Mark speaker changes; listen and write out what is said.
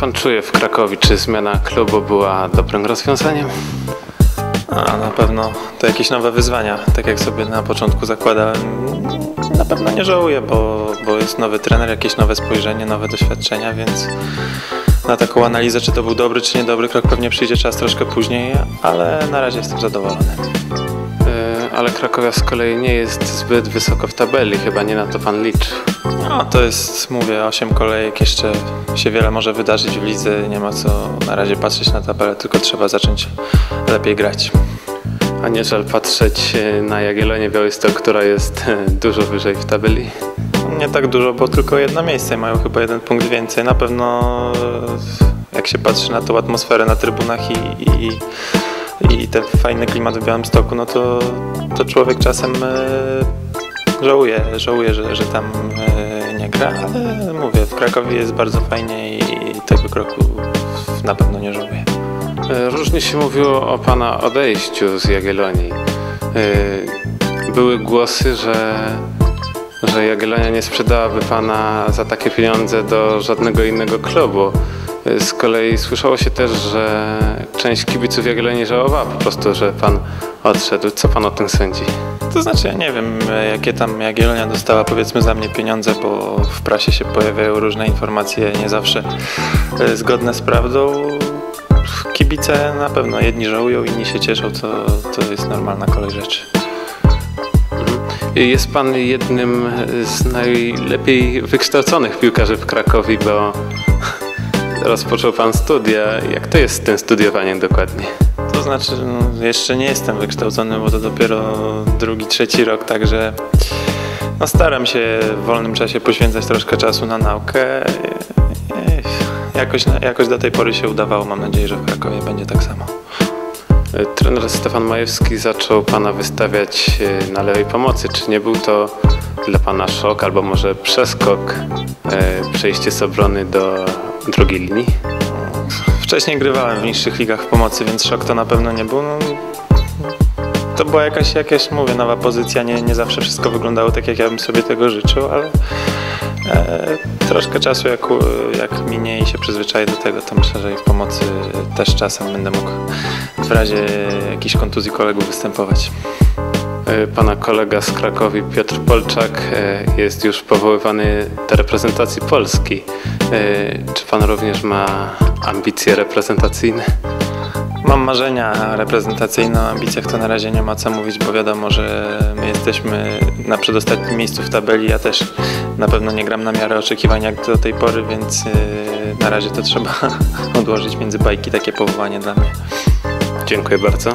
Speaker 1: pan czuje w Krakowie? Czy zmiana klubu była dobrym rozwiązaniem?
Speaker 2: A na pewno to jakieś nowe wyzwania, tak jak sobie na początku zakładałem. Na pewno nie żałuję, bo, bo jest nowy trener, jakieś nowe spojrzenie, nowe doświadczenia, więc na taką analizę, czy to był dobry, czy niedobry krok, pewnie przyjdzie czas troszkę później, ale na razie jestem zadowolony.
Speaker 1: E, Ale Krakowia z kolei nie jest zbyt wysoko w tabeli, chyba nie na to pan liczy.
Speaker 2: No, to jest, mówię, 8 kolejek, jeszcze się wiele może wydarzyć w lidze, nie ma co na razie patrzeć na tabelę, tylko trzeba zacząć lepiej grać.
Speaker 1: A nie żal patrzeć e, na Jagiellonię Białystok, która jest e, dużo wyżej w tabeli?
Speaker 2: Nie tak dużo, bo tylko jedno miejsce mają chyba jeden punkt więcej. Na pewno e, jak się patrzy na tą atmosferę na trybunach i, i, i ten fajny klimat w Białymstoku, no to, to człowiek czasem żałuje, żałuje, że, że tam gra, ale mówię, w Krakowie jest bardzo fajnie i tego kroku na pewno nie żałuję.
Speaker 1: E, Różnie się mówiło o pana odejściu z Jagiellonii. E, Były głosy, że, że Jagiellonia nie sprzedałaby pana za takie pieniądze do żadnego innego klubu. E, Z kolei słyszało się też, że część kibiców Jagiellonii żałowała po prostu, że pan odszedł. Co pan o tym sądzi?
Speaker 2: To znaczy, ja nie wiem, jakie tam Jagiellonia dostała powiedzmy za mnie pieniądze, bo w prasie się pojawiają różne informacje, nie zawsze e, zgodne z prawdą. Kibice na pewno jedni żałują, inni się cieszą, to, to jest normalna kolej rzeczy.
Speaker 1: Jest pan jednym z najlepiej wykształconych piłkarzy w Krakowie, bo rozpoczął pan studia. Jak to jest z tym studiowaniem dokładnie?
Speaker 2: Znaczy, no, jeszcze nie jestem wykształcony, bo to dopiero drugi, trzeci rok, także no, staram się w wolnym czasie poświęcać troszkę czasu na naukę. Jakoś, jakoś do tej pory się udawało, mam nadzieję, że w Krakowie będzie tak samo.
Speaker 1: Trener Stefan Majewski zaczął pana wystawiać e, na lewej pomocy. Czy nie był to dla pana szok albo może przeskok, e, przejście z obrony do drugiej linii?
Speaker 2: Wcześniej grywałem w niższych ligach w pomocy, więc szok to na pewno nie był. No, to była jakaś, jakaś, mówię, nowa pozycja. Nie, nie zawsze wszystko wyglądało tak, jak ja bym sobie tego życzył, ale e, troszkę czasu jak, jak minie i się przyzwyczaję do tego, to myślę, że i w pomocy też czasem będę mógł w razie jakichś kontuzji kolegów występować.
Speaker 1: E, Pana kolega z Krakowi, Piotr Polczak, e, jest już powoływany do reprezentacji Polski. E, Czy pan również ma ambicje reprezentacyjne?
Speaker 2: Mam marzenia reprezentacyjne, o ambicjach to na razie nie ma co mówić, bo wiadomo, że my jesteśmy na przedostatnim miejscu w tabeli. Ja też na pewno nie gram na miarę oczekiwań jak do tej pory, więc na razie to trzeba odłożyć między bajki takie powołanie dla mnie.
Speaker 1: Dziękuję bardzo.